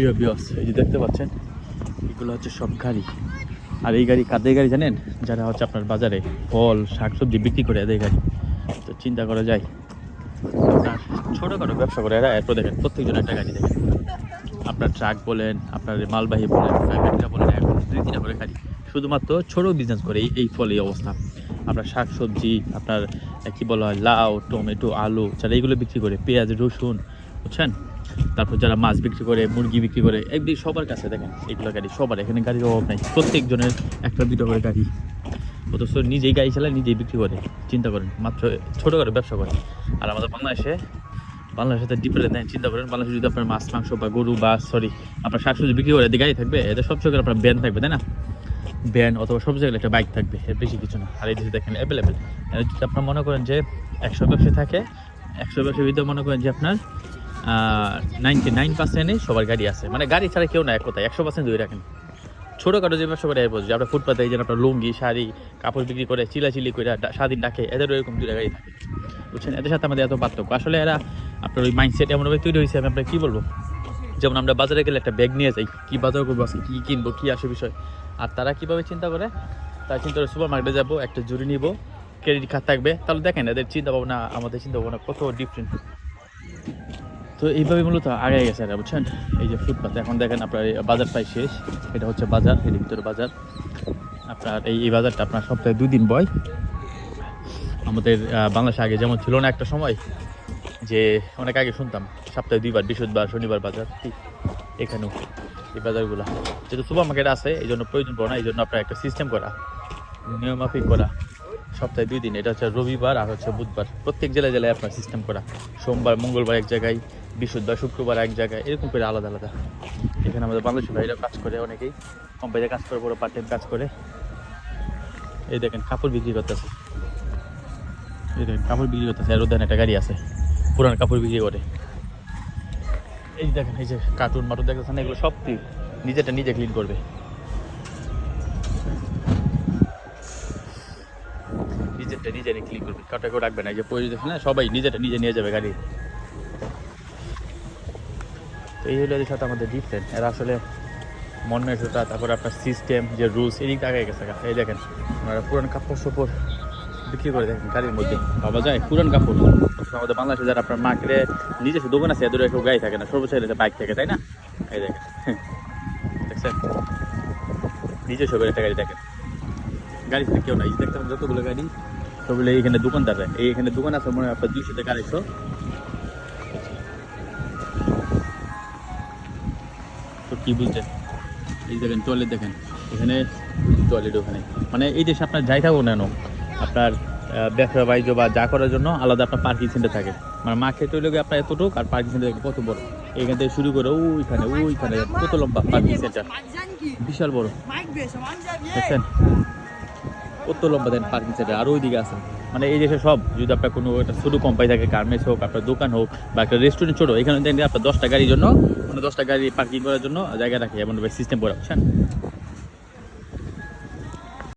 প্রিয় বিয়স এই যে দেখতে পাচ্ছেন, এগুলো হচ্ছে সব গাড়ি। আর এই গাড়ি কাদের গাড়ি জানেন? যারা হচ্ছে আপনার বাজারে ফল, শাকসবজি বিক্রি করে এদের গাড়ি। তো চিন্তা করা যায়, আপনার ছোটোখাটো ব্যবসা করে এরা, এরপর দেখেন প্রত্যেকজন একটা গাড়ি দেখেন। আপনার ট্রাক বলেন, আপনার মালবাহী বলেন প্রাইভেটটা বলেন এখন দুই তিনটা করে গাড়ি। শুধুমাত্র ছোটো বিজনেস করে এই- ফলে এই অবস্থা। আপনার শাক সবজি আপনার কী বলা হয়, লাউ, টমেটো, আলু, যারা এইগুলো বিক্রি করে, পেঁয়াজ, রসুন বুঝছেন? তারপর যারা মাছ বিক্রি করে, মুরগি বিক্রি করে একদিন সবার কাছে দেখেন, এগুলো গাড়ি, সবার এখানে গাড়ির অভাব নাই। প্রত্যেকজনের একটা দুটো করে গাড়ি। অথচ নিজেই গাড়ি চালায়, নিজেই বিক্রি করে। চিন্তা করেন, মাত্র ছোটো করে ব্যবসা করে আর আমাদের বাংলাদেশে বাংলাদেশের সাথে ডিফারেন্ট দেন চিন্তা করেন, বাংলাদেশে যদি আপনার মাছ, মাংস বা গরু বা সরি আপনার শাকসবজি বিক্রি করে গাড়ি থাকবে এদের সব জায়গায় আপনার ব্যান থাকবে, তাই না? ব্যান অথবা সব জায়গায় একটা বাইক থাকবে, এর বেশি কিছু না। আর এই দেশে দেখেন অ্যাভেলেবেল যদি আপনার মনে করেন যে একশো ব্যবসা থাকে, একশো ব্যবসার ভিতরে মনে করেন যে আপনার নাইনটি নাইন পার্সেন্টে সবার গাড়ি আছে। মানে গাড়ি ছাড়া কেউ না এক কথায়, একশো পার্সেন্ট ধরে রাখেন। ছোটোখাটো যে ব্যবসা করে বলছি, আপনার ফুটপাতে এই যে আপনার লুঙ্গি, শাড়ি, কাপড় বিক্রি করে, চিলাচিলি করে স্বাধীন ডাকে এদেরও এরকম দুইটা গাড়ি থাকে। বুঝছেন? এদের সাথে আমাদের এত পার্থক্য। আসলে এরা আপনার ওই মাইন্ডসেট এমনভাবে তৈরি হয়েছে, আমি আপনার কী বলব? যেমন আমরা বাজারে গেলে একটা ব্যাগ নিয়ে যাই, কী বাজার করব আজকে, কী কিনবো, কী আসে বিষয়। আর তারা কীভাবে চিন্তা করে? তারা চিন্তা করে সুপার মার্কেটে যাব, একটা জুড়ি নিব ক্রেডিট কার্ড থাকবে। তাহলে দেখেন, এদের চিন্তা ভাবনা আমাদের চিন্তা ভাবনা কত ডিফারেন্ট তো এইভাবে মূলত আগে গেছে এরা, বুঝছেন? এই যে ফুটপাতে, এখন দেখেন আপনার বাজার প্রায় শেষ। এটা হচ্ছে বাজার এর ভিতরে বাজার। আপনার এই এই বাজারটা আপনার সপ্তাহে দুই দিন বয়। আমাদের বাংলাদেশে আগে যেমন ছিল না একটা সময়, যে অনেক আগে শুনতাম, সপ্তাহে দুইবার, বৃহস্পতিবার, শনিবার বাজার। ঠিক এখানেও, এই বাজারগুলো। যেহেতু সুপার মার্কেট আছে, এই জন্য প্রয়োজন পড়ে না, এই জন্য আপনার একটা সিস্টেম করা নিয়মাফিক করা। সপ্তাহে দুই দিন। এটা হচ্ছে রবিবার আর হচ্ছে বুধবার। প্রত্যেক জেলায় জেলায় আপনার সিস্টেম করা। সোমবার, মঙ্গলবার এক জায়গায়, বৃহস্পতিবার, শুক্রবার এক জায়গায়, এরকম করে আলাদা আলাদা। এখানে আমাদের বাংলাদেশি ভাইরা কাজ করে অনেকেই। কোম্পানিতে কাজ করে, বড় পার্ট টাইম কাজ করে। এই দেখেন, কাপড় বিক্রি করতেছে। এই দেখেন, কাপড় বিক্রি করতেছে। আর ওদের একটা গাড়ি আছে। পুরান কাপড় বিক্রি করে। এই দেখেন, এই যে কার্টুন মাটুন দেখতেছেন, এগুলো সব নিজেটা নিজে ক্লিন করবে। নিজেরটা নিজে ক্লিন করবে। কাটা কেউ রাখবে না যে পরে দেখেন না সবাই নিজেটা নিজে নিয়ে যাবে গাড়ি। তো এই হলো এদের সাথে আমাদের ডিফারেন্ট এরা আসলে মন মেসোটা তারপরে আপনার সিস্টেম যে রুলস এদিক আগে গেছে এই দেখেন, ওনারা পুরান কাপড় সোপড় বিক্রি করে দেখেন গাড়ির মধ্যে। পাওয়া যায়, পুরান কাপড়। আমাদের বাংলাদেশে যারা আপনার মার্কেটে নিজস্ব দোকান আছে, এদের কেউ গাড়ি থাকে না, সর্বোচ্চ বাইক থাকে, তাই না? এই দেখেন, দেখছেন? নিজস্ব একটা গাড়ি দেখেন। গাড়ি কেউ নাই দেখতে যতগুলো গাড়ি সবগুলো এইখানে দোকানদার এই এখানে দোকান আছে মনে হয় আপনার দুইশো থেকে আড়াইশো। তো কি বুঝছেন এই দেখেন টয়লেট দেখেন। এখানে টয়লেট ওখানে। মানে এই দেশে আপনার যাই থাকুক না কেন, আপনার ব্যবসা বাণিজ্য বা যা করার জন্য আলাদা আপনার পার্কিং সেন্টার থাকে। মানে মার্কেট হইলে গিয়ে আপনার এতটুক আর পার্কিং সেন্টার কত বড়? এখান থেকে শুরু করে ওইখানে ওইখানে কত লম্বা পার্কিং সেন্টার বিশাল বড় দেখছেন? কত লম্বা দেন পার্কিং সেন্টার আর ওইদিকে আছে মানে এই দেশে সব, যদি আপনার কোনো একটা ছোটো কোম্পানি থাকে গার্মেন্টস হোক, আপনার দোকান হোক, বা একটা রেস্টুরেন্ট ছোটো, এখানে দেখেন আপনার দশটা গাড়ির জন্য মানে দশটা গাড়ি পার্কিং করার জন্য জায়গা রাখে, এমন সিস্টেম করা, বুঝছেন?